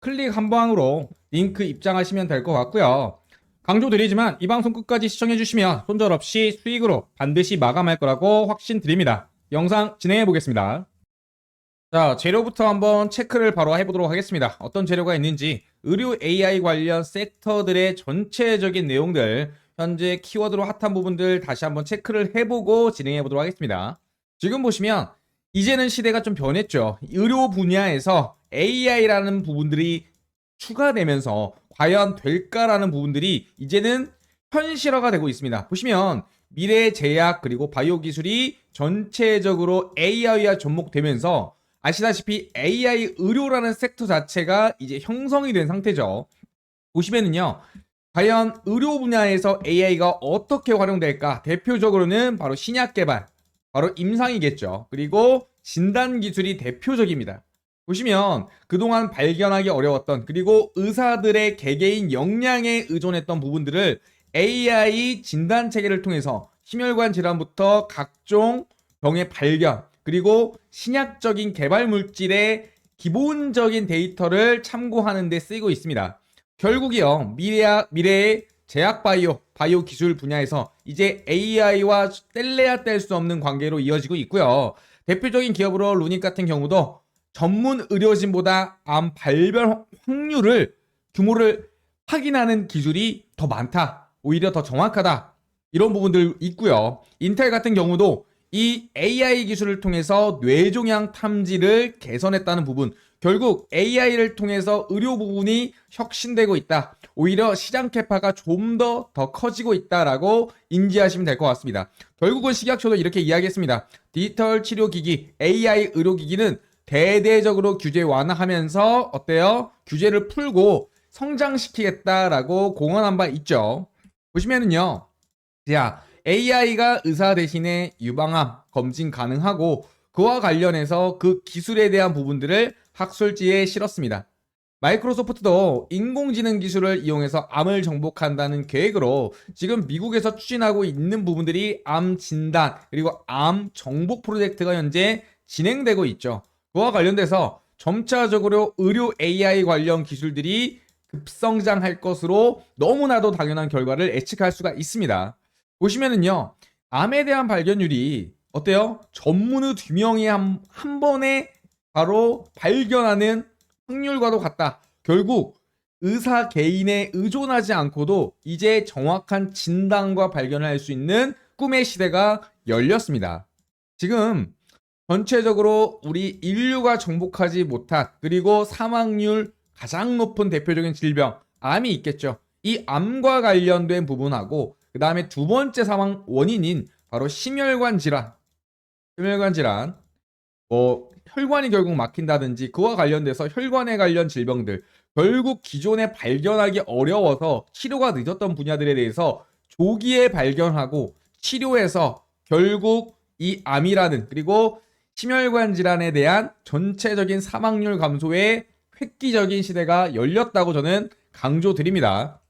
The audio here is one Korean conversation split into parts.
클릭 한 방으로 링크 입장하시면 될 것 같고요. 강조드리지만 이 방송 끝까지 시청해주시면 손절 없이 수익으로 반드시 마감할 거라고 확신드립니다. 영상 진행해 보겠습니다. 자, 재료부터 한번 체크를 바로 해보도록 하겠습니다. 어떤 재료가 있는지 의료 AI 관련 섹터들의 전체적인 내용들 현재 키워드로 핫한 부분들 다시 한번 체크를 해보고 진행해 보도록 하겠습니다. 지금 보시면 이제는 시대가 좀 변했죠. 의료 분야에서 AI라는 부분들이 추가되면서 과연 될까라는 부분들이 이제는 현실화가 되고 있습니다. 보시면 미래 제약 그리고 바이오 기술이 전체적으로 AI와 접목되면서 아시다시피 AI 의료라는 섹터 자체가 이제 형성이 된 상태죠. 보시면은요. 과연 의료 분야에서 AI가 어떻게 활용될까? 대표적으로는 바로 신약 개발, 바로 임상이겠죠. 그리고 진단 기술이 대표적입니다. 보시면 그동안 발견하기 어려웠던 그리고 의사들의 개개인 역량에 의존했던 부분들을 AI 진단 체계를 통해서 심혈관 질환부터 각종 병의 발견 그리고 신약적인 개발 물질의 기본적인 데이터를 참고하는 데 쓰이고 있습니다. 결국이요 미래 미래의 제약 바이오 바이오 기술 분야에서 이제 AI와 뗄래야 뗄 수 없는 관계로 이어지고 있고요. 대표적인 기업으로 루닉 같은 경우도 전문 의료진보다 암 발병 확률을 규모를 확인하는 기술이 더 많다. 오히려 더 정확하다. 이런 부분들 있고요. 인텔 같은 경우도 이 AI 기술을 통해서 뇌종양 탐지를 개선했다는 부분. 결국 AI를 통해서 의료 부분이 혁신되고 있다. 오히려 시장 캐파가 좀 더더 커지고 있다라고 인지하시면 될 것 같습니다. 결국은 식약처도 이렇게 이야기했습니다. 디지털 치료 기기, AI 의료 기기는 대대적으로 규제 완화하면서 어때요? 규제를 풀고 성장시키겠다라고 공언한 바 있죠. 보시면은요. 자, AI가 의사 대신에 유방암 검진 가능하고 그와 관련해서 그 기술에 대한 부분들을 학술지에 실었습니다. 마이크로소프트도 인공지능 기술을 이용해서 암을 정복한다는 계획으로 지금 미국에서 추진하고 있는 부분들이 암 진단 그리고 암 정복 프로젝트가 현재 진행되고 있죠. 그와 관련돼서 점차적으로 의료 AI 관련 기술들이 급성장할 것으로 너무나도 당연한 결과를 예측할 수가 있습니다. 보시면은요, 암에 대한 발견율이 어때요? 전문의 두 명이 한, 한 번에 바로 발견하는 확률과도 같다. 결국 의사 개인에 의존하지 않고도 이제 정확한 진단과 발견을 할수 있는 꿈의 시대가 열렸습니다. 지금 전체적으로 우리 인류가 정복하지 못한 그리고 사망률 가장 높은 대표적인 질병 암이 있겠죠. 이 암과 관련된 부분하고 그 다음에 두 번째 사망 원인인 바로 심혈관 질환, 심혈관 질환, 뭐 혈관이 결국 막힌다든지 그와 관련돼서 혈관에 관련 질병들. 결국 기존에 발견하기 어려워서 치료가 늦었던 분야들에 대해서 조기에 발견하고 치료해서 결국 이 암이라는 그리고 심혈관 질환에 대한 전체적인 사망률 감소에 획기적인 시대가 열렸다고 저는 강조드립니다.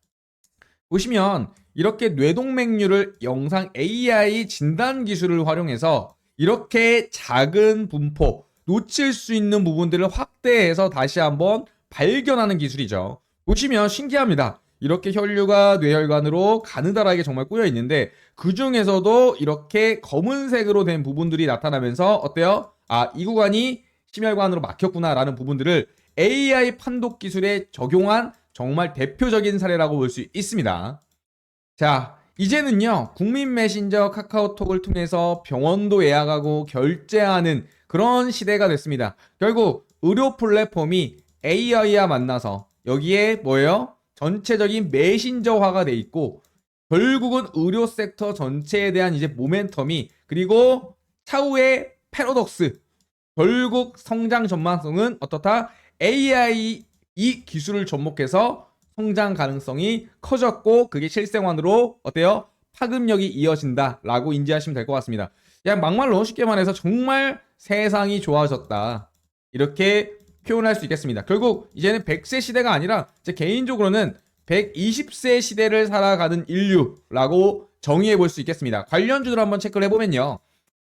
보시면 이렇게 뇌동맥류를 영상 AI 진단 기술을 활용해서 이렇게 작은 분포, 놓칠 수 있는 부분들을 확대해서 다시 한번 발견하는 기술이죠. 보시면 신기합니다. 이렇게 혈류가 뇌혈관으로 가느다랗게 정말 꾸려 있는데 그 중에서도 이렇게 검은색으로 된 부분들이 나타나면서 어때요? 아, 이 구간이 심혈관으로 막혔구나라는 부분들을 AI 판독 기술에 적용한 정말 대표적인 사례라고 볼 수 있습니다. 자, 이제는요, 국민 메신저 카카오톡을 통해서 병원도 예약하고 결제하는 그런 시대가 됐습니다. 결국 의료 플랫폼이 AI와 만나서 여기에 뭐예요? 전체적인 메신저화가 돼 있고 결국은 의료 섹터 전체에 대한 이제 모멘텀이 그리고 차후의 패러독스 결국 성장 전망성은 어떻다? AI 이 기술을 접목해서 성장 가능성이 커졌고 그게 실생활으로 어때요? 파급력이 이어진다라고 인지하시면 될 것 같습니다. 그냥 막말로 쉽게 말해서 정말 세상이 좋아졌다. 이렇게 표현할 수 있겠습니다. 결국 이제는 100세 시대가 아니라 제 개인적으로는 120세 시대를 살아가는 인류라고 정의해 볼 수 있겠습니다. 관련주들 한번 체크를 해보면요.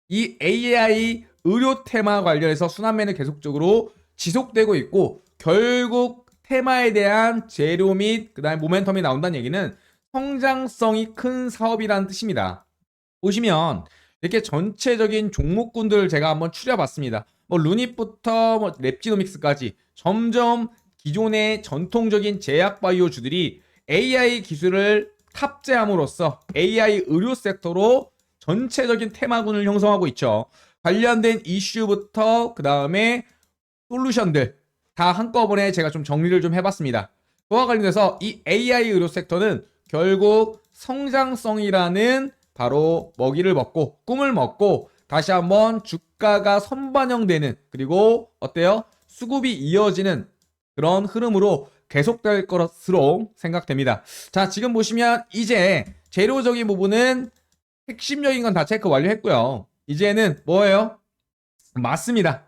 이 AI 의료 테마 관련해서 순환매는 계속적으로 지속되고 있고 결국 테마에 대한 재료 및 그다음에 모멘텀이 나온다는 얘기는 성장성이 큰 사업이라는 뜻입니다. 보시면 이렇게 전체적인 종목군들을 제가 한번 추려봤습니다. 뭐 루닛부터 뭐 랩지노믹스까지 점점 기존의 전통적인 제약 바이오주들이 AI 기술을 탑재함으로써 AI 의료 섹터로 전체적인 테마군을 형성하고 있죠. 관련된 이슈부터 그 다음에 솔루션들 다 한꺼번에 제가 좀 정리를 좀 해봤습니다. 그와 관련해서 이 AI 의료 섹터는 결국 성장성이라는 바로 먹이를 먹고 꿈을 먹고 다시 한번 주가가 선반영되는 그리고 어때요? 수급이 이어지는 그런 흐름으로 계속될 것으로 생각됩니다. 자, 지금 보시면 이제 재료적인 부분은 핵심적인 건 다 체크 완료했고요. 이제는 뭐예요? 맞습니다.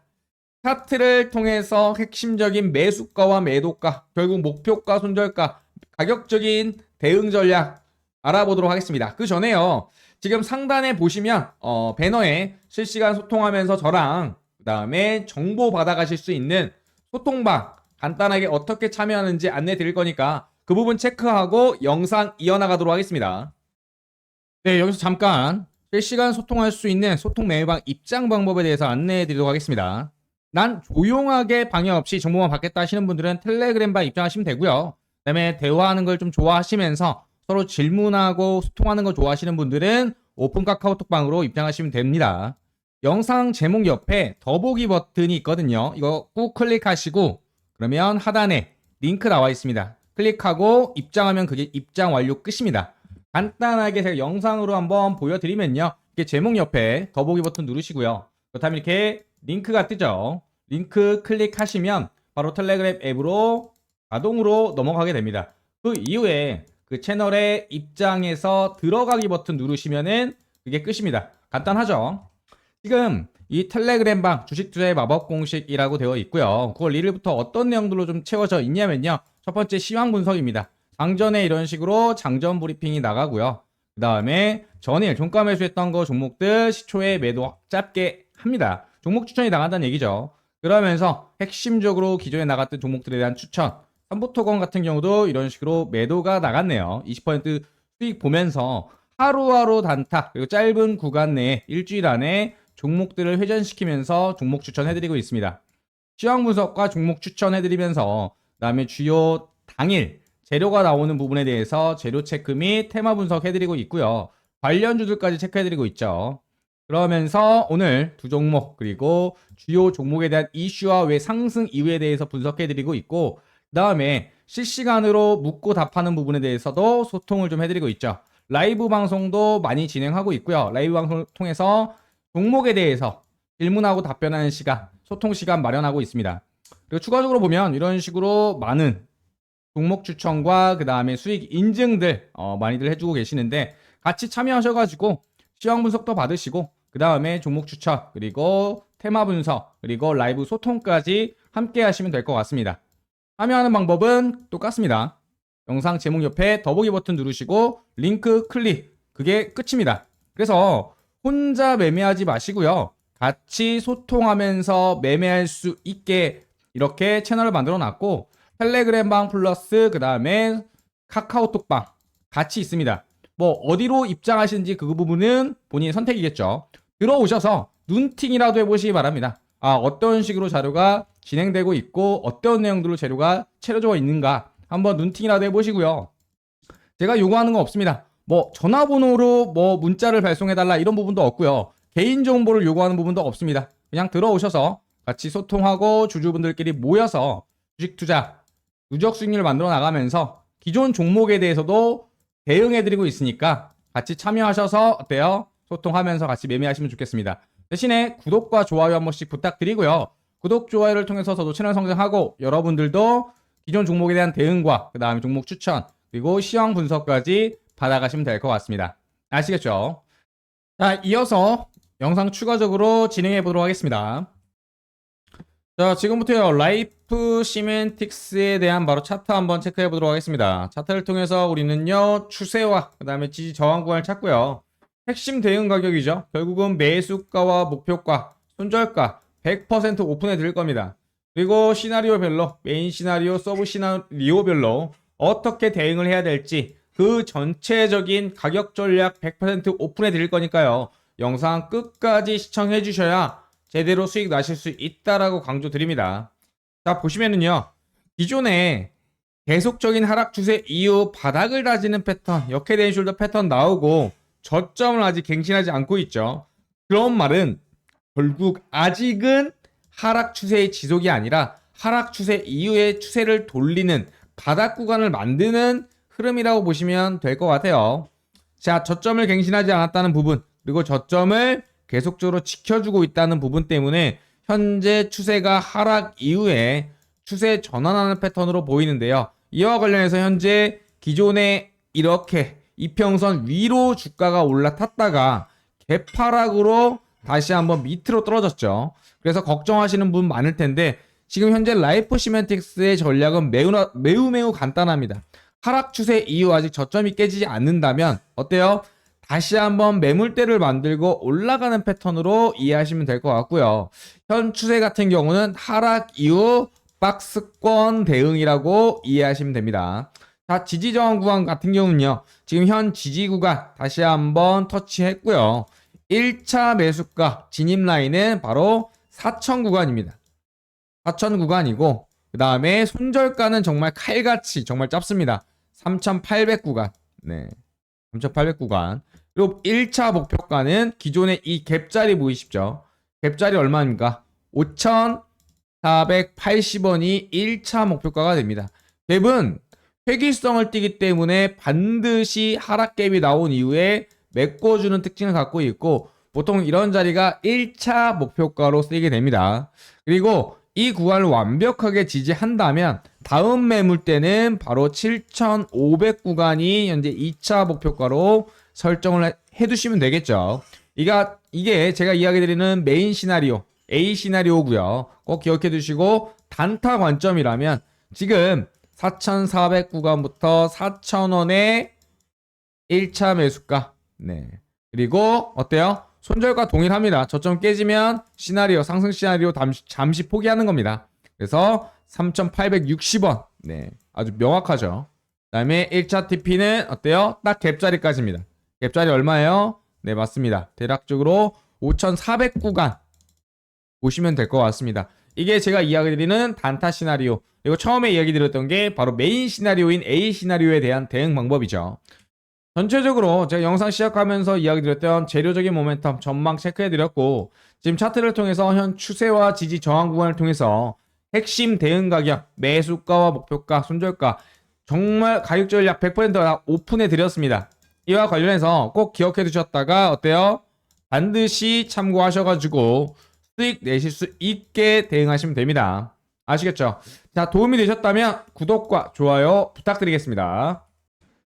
차트를 통해서 핵심적인 매수가와 매도가, 결국 목표가, 손절가, 가격적인 대응 전략 알아보도록 하겠습니다. 그 전에요. 지금 상단에 보시면 어, 배너에 실시간 소통하면서 저랑 그 다음에 정보 받아가실 수 있는 소통방 간단하게 어떻게 참여하는지 안내 드릴 거니까 그 부분 체크하고 영상 이어나가도록 하겠습니다. 네, 여기서 잠깐 실시간 소통할 수 있는 소통 메뉴방 입장 방법에 대해서 안내해 드리도록 하겠습니다. 난 조용하게 방해 없이 정보만 받겠다 하시는 분들은 텔레그램방 입장하시면 되고요. 그다음에 대화하는 걸 좀 좋아하시면서 서로 질문하고 소통하는 거 좋아하시는 분들은 오픈 카카오톡방으로 입장하시면 됩니다. 영상 제목 옆에 더보기 버튼이 있거든요. 이거 꾹 클릭하시고 그러면 하단에 링크 나와 있습니다. 클릭하고 입장하면 그게 입장 완료 끝입니다. 간단하게 제가 영상으로 한번 보여드리면요. 이게 제목 옆에 더보기 버튼 누르시고요. 그렇다면 이렇게 링크가 뜨죠. 링크 클릭하시면 바로 텔레그램 앱으로 자동으로 넘어가게 됩니다. 그 이후에 그 채널의 입장에서 들어가기 버튼 누르시면은 그게 끝입니다. 간단하죠? 지금 이 텔레그램 방 주식 투자의 마법 공식이라고 되어 있고요. 9월 1일부터 어떤 내용들로 좀 채워져 있냐면요. 첫 번째 시황 분석입니다. 장전에 이런 식으로 장전 브리핑이 나가고요. 그 다음에 전일 종가 매수했던 거 종목들 시초에 매도 짧게 합니다. 종목 추천이 나간다는 얘기죠. 그러면서 핵심적으로 기존에 나갔던 종목들에 대한 추천. 삼보토건 같은 경우도 이런 식으로 매도가 나갔네요. 20% 수익 보면서 하루하루 단타 그리고 짧은 구간 내에 일주일 안에 종목들을 회전시키면서 종목 추천해드리고 있습니다. 시황 분석과 종목 추천해드리면서 그다음에 주요 당일 재료가 나오는 부분에 대해서 재료 체크 및 테마 분석해드리고 있고요. 관련주들까지 체크해드리고 있죠. 그러면서 오늘 두 종목 그리고 주요 종목에 대한 이슈와 왜 상승 이유에 대해서 분석해드리고 있고 그 다음에 실시간으로 묻고 답하는 부분에 대해서도 소통을 좀 해드리고 있죠. 라이브 방송도 많이 진행하고 있고요. 라이브 방송을 통해서 종목에 대해서 질문하고 답변하는 시간, 소통 시간 마련하고 있습니다. 그리고 추가적으로 보면 이런 식으로 많은 종목 추천과 그 다음에 수익 인증들 어, 많이들 해주고 계시는데 같이 참여하셔가지고 시황 분석도 받으시고 그 다음에 종목 추천 그리고 테마 분석 그리고 라이브 소통까지 함께 하시면 될 것 같습니다. 참여하는 방법은 똑같습니다. 영상 제목 옆에 더보기 버튼 누르시고 링크 클릭 그게 끝입니다. 그래서 혼자 매매하지 마시고요. 같이 소통하면서 매매할 수 있게 이렇게 채널을 만들어 놨고 텔레그램 방 플러스 그 다음에 카카오톡 방 같이 있습니다. 뭐 어디로 입장하시는지 그 부분은 본인 선택이겠죠. 들어오셔서 눈팅이라도 해보시기 바랍니다. 아 어떤 식으로 자료가 진행되고 있고 어떤 내용들로 재료가 채워져 있는가 한번 눈팅이라도 해보시고요. 제가 요구하는 건 없습니다. 뭐 전화번호로 뭐 문자를 발송해달라 이런 부분도 없고요. 개인 정보를 요구하는 부분도 없습니다. 그냥 들어오셔서 같이 소통하고 주주분들끼리 모여서 주식 투자 누적 수익률을 만들어 나가면서 기존 종목에 대해서도 대응해드리고 있으니까 같이 참여하셔서 어때요? 소통하면서 같이 매매하시면 좋겠습니다. 대신에 구독과 좋아요 한 번씩 부탁드리고요. 구독, 좋아요를 통해서 저도 채널 성장하고 여러분들도 기존 종목에 대한 대응과 그 다음에 종목 추천 그리고 시황 분석까지 받아가시면 될 것 같습니다. 아시겠죠? 자, 이어서 영상 추가적으로 진행해 보도록 하겠습니다. 자, 지금부터요, 라이프 시멘틱스에 대한 바로 차트 한번 체크해 보도록 하겠습니다. 차트를 통해서 우리는요, 추세와 그 다음에 지지 저항 구간을 찾고요. 핵심 대응 가격이죠. 결국은 매수가와 목표가, 손절가 100% 오픈해 드릴 겁니다. 그리고 시나리오별로, 메인 시나리오, 서브 시나리오별로 어떻게 대응을 해야 될지 그 전체적인 가격 전략 100% 오픈해 드릴 거니까요. 영상 끝까지 시청해 주셔야 제대로 수익 나실 수 있다라고 강조 드립니다. 자, 보시면은요. 기존에 계속적인 하락 추세 이후 바닥을 다지는 패턴, 역해된 숄더 패턴 나오고 저점을 아직 갱신하지 않고 있죠. 그런 말은 결국 아직은 하락 추세의 지속이 아니라 하락 추세 이후의 추세를 돌리는 바닥 구간을 만드는 흐름이라고 보시면 될 것 같아요. 자, 저점을 갱신하지 않았다는 부분, 그리고 저점을 계속적으로 지켜주고 있다는 부분 때문에 현재 추세가 하락 이후에 추세 전환하는 패턴으로 보이는데요. 이와 관련해서 현재 기존에 이렇게 이평선 위로 주가가 올라탔다가 개파락으로 다시 한번 밑으로 떨어졌죠. 그래서 걱정하시는 분 많을 텐데 지금 현재 라이프 시멘틱스의 전략은 매우 매우 매우 간단합니다. 하락 추세 이후 아직 저점이 깨지지 않는다면 어때요? 다시 한번 매물대를 만들고 올라가는 패턴으로 이해하시면 될 것 같고요. 현 추세 같은 경우는 하락 이후 박스권 대응이라고 이해하시면 됩니다. 자, 지지 저항 구간 같은 경우는요. 지금 현 지지 구간 다시 한번 터치했고요. 1차 매수가 진입 라인은 바로 4천 구간입니다. 4천 구간이고 그 다음에 손절가는 정말 칼같이 정말 짧습니다. 3,800 구간. 네. 3,800 구간. 그리고 1차 목표가는 기존의 이 갭자리 보이시죠? 갭자리 얼마입니까? 5,480원이 1차 목표가가 됩니다. 갭은 회귀성을 띠기 때문에 반드시 하락갭이 나온 이후에 메꿔주는 특징을 갖고 있고 보통 이런 자리가 1차 목표가로 쓰이게 됩니다. 그리고 이 구간을 완벽하게 지지한다면 다음 매물대는 바로 7,500 구간이 현재 2차 목표가로 설정을 해- 해두시면 되겠죠. 이가 이게 제가 이야기 드리는 메인 시나리오 A 시나리오고요. 꼭 기억해 두시고 단타 관점이라면 지금 4,400 구간부터 4,000원의 1차 매수가. 네. 그리고 어때요? 손절과 동일합니다. 저점 깨지면 시나리오 상승 시나리오 잠시, 잠시 포기하는 겁니다. 그래서 3,860원. 네. 아주 명확하죠. 그다음에 1차 TP는 어때요? 딱 갭자리까지입니다. 갭자리 얼마예요? 네, 맞습니다. 대략적으로 5,400 구간 보시면 될 것 같습니다. 이게 제가 이야기 드리는 단타 시나리오. 그리고 처음에 이야기 드렸던 게 바로 메인 시나리오인 A 시나리오에 대한 대응 방법이죠. 전체적으로 제가 영상 시작하면서 이야기 드렸던 재료적인 모멘텀 전망 체크해 드렸고 지금 차트를 통해서 현 추세와 지지 저항 구간을 통해서 핵심 대응 가격, 매수가와 목표가, 손절가 정말 가격 전략 100%다 오픈해 드렸습니다. 이와 관련해서 꼭 기억해 두셨다가 어때요? 반드시 참고하셔가지고 수익 내실 수 있게 대응하시면 됩니다. 아시겠죠? 자, 도움이 되셨다면 구독과 좋아요 부탁드리겠습니다.